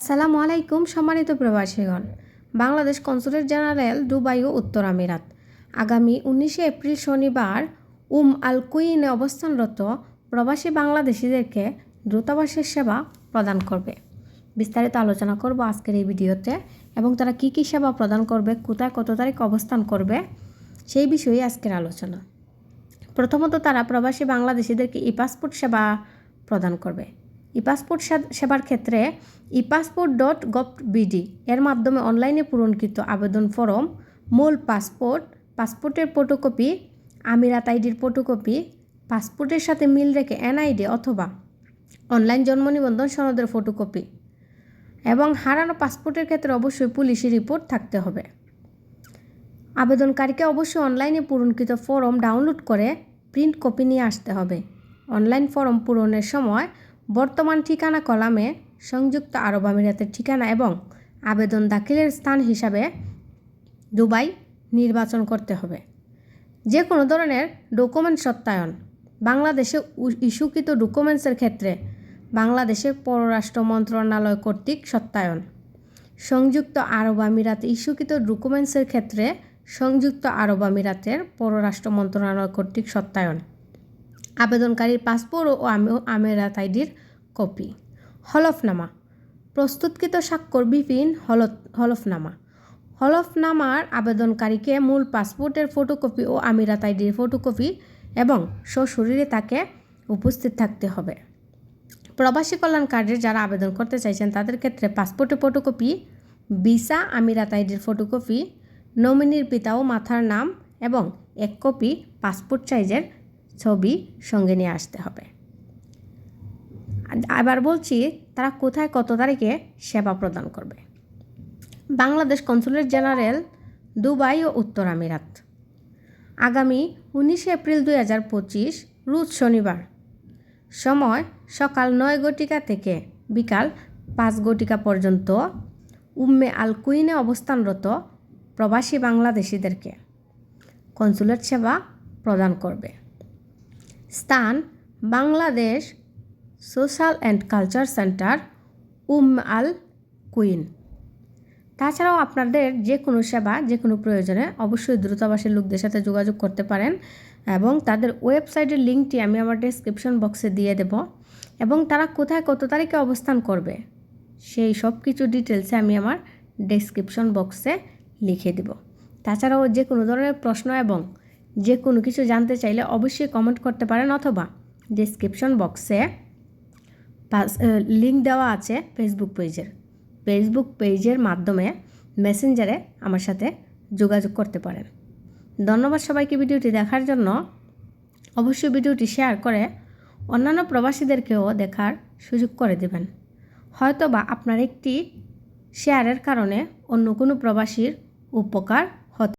আসসালামু আলাইকুম সম্মানিত প্রবাসীগণ। বাংলাদেশ কনসুলেট জেনারেল দুবাই ও উত্তর আমিরাত। আগামী উনিশে এপ্রিল শনিবার উম আল কুইনে অবস্থানরত প্রবাসী বাংলাদেশিদেরকে দূতাবাসের সেবা প্রদান করবে। বিস্তারিত আলোচনা করব আজকের এই ভিডিওতে এবং তারা কী কী সেবা প্রদান করবে, কোথায় কত তারিখ অবস্থান করবে, সেই বিষয়ে আজকের আলোচনা। প্রথমত তারা প্রবাসী বাংলাদেশিদেরকে ই পাসপোর্ট সেবা প্রদান করবে। ই পাসপোর্ট সেবার ক্ষেত্রে e passport dot gov BD এর মাধ্যমে অনলাইনে পূরণকৃত আবেদন ফরম, মূল পাসপোর্ট, পাসপোর্টের ফটোকপি, আমিরাত আইডির ফটোকপি, পাসপোর্টের সাথে মিল রেখে এনআইডি অথবা অনলাইন জন্ম নিবন্ধন সনদের ফটোকপি এবং হারানো পাসপোর্টের ক্ষেত্রে অবশ্যই পুলিশি রিপোর্ট থাকতে হবে। আবেদনকারীকে অবশ্যই অনলাইনে পূরণকৃত ফর্ম ডাউনলোড করে প্রিন্ট কপি নিয়ে আসতে হবে। অনলাইন ফর্ম পূরণের সময় বর্তমান ঠিকানা কলামে সংযুক্ত আরব আমিরাতের ঠিকানা এবং আবেদন দাখিলের স্থান হিসাবে দুবাই নির্বাচন করতে হবে। যে কোনো ধরনের ডকুমেন্ট সত্যায়ন, বাংলাদেশে ইস্যুকৃত ডকুমেন্টসের ক্ষেত্রে বাংলাদেশের পররাষ্ট্র মন্ত্রণালয় কর্তৃক সত্যায়ন। সংযুক্ত আরব আমিরাতে ইস্যুকৃত ডকুমেন্টসের ক্ষেত্রে সংযুক্ত আরব আমিরাতের পররাষ্ট্র মন্ত্রণালয় কর্তৃক সত্যায়ন। আবেদনকারীর পাসপোর্ট ও আমি- আমিরাত আইডির কপি। হলফনামা। প্রস্তুতকৃত স্বাক্ষর বিপিন হলফ হলফনামা। হলফনামার আবেদনকারীকে মূল পাসপোর্টের ফটোকপি ও আমিরাত আইডির ফটোকপি এবং সশরীরে তাকে উপস্থিত থাকতে হবে। প্রবাসী কল্যাণ কার্ডের যারা আবেদন করতে চাইছেন, তাদের ক্ষেত্রে পাসপোর্টের ফটোকপি, ভিসা, আমিরাত আইডির ফটোকপি, নমিনির পিতা ও মাথার নাম এবং এক কপি পাসপোর্ট সাইজের ছবি সঙ্গে নিয়ে আসতে হবে। আবার বলছি, তারা কোথায় কত তারিখে সেবা প্রদান করবে? বাংলাদেশ কনসুলেট জেনারেল, দুবাই ও উত্তর আমিরাত। আগামী উনিশে এপ্রিল দুই হাজার পঁচিশ, রোজ শনিবার। সময় সকাল নয় ঘটিকা থেকে বিকাল পাঁচ ঘটিকা পর্যন্ত উম্মে আল কুইনে অবস্থানরত প্রবাসী বাংলাদেশিদেরকে কনসুলেট সেবা প্রদান করবে। স্থান Bangladesh social and culture centre, Umm Al Quwain. তাছাড়াও আপনাদের যে কোনো সেবা যে কোনো প্রয়োজনে অবশ্যই দ্রুতাবাসের লোকদের সাথে যোগাযোগ করতে পারেন এবং তাদের ওয়েবসাইটের লিঙ্কটি আমি আমার ডেসক্রিপশন বক্সে দিয়ে দেব এবং তারা কোথায় কত তারিখে অবস্থান করবে, সেই সব কিছু ডিটেলসে আমি আমার ডেসক্রিপশন বক্সে লিখে দেব। তাছাড়াও যে কোনো ধরনের প্রশ্ন এবং যে কোনো কিছু জানতে চাইলে অবশ্যই কমেন্ট করতে পারেন অথবা ডেসক্রিপশন বক্সে লিঙ্ক দেওয়া আছে ফেসবুক পেজের ফেসবুক পেজের মাধ্যমে মেসেঞ্জারে আমার সাথে যোগাযোগ করতে পারেন। ধন্যবাদ সবাইকে ভিডিওটি দেখার জন্য। অবশ্যই ভিডিওটি শেয়ার করে অন্যান্য প্রবাসীদেরকেও দেখার সুযোগ করে দেবেন। হয়তো বা আপনার একটি শেয়ারের কারণে অন্য কোনো প্রবাসীর উপকার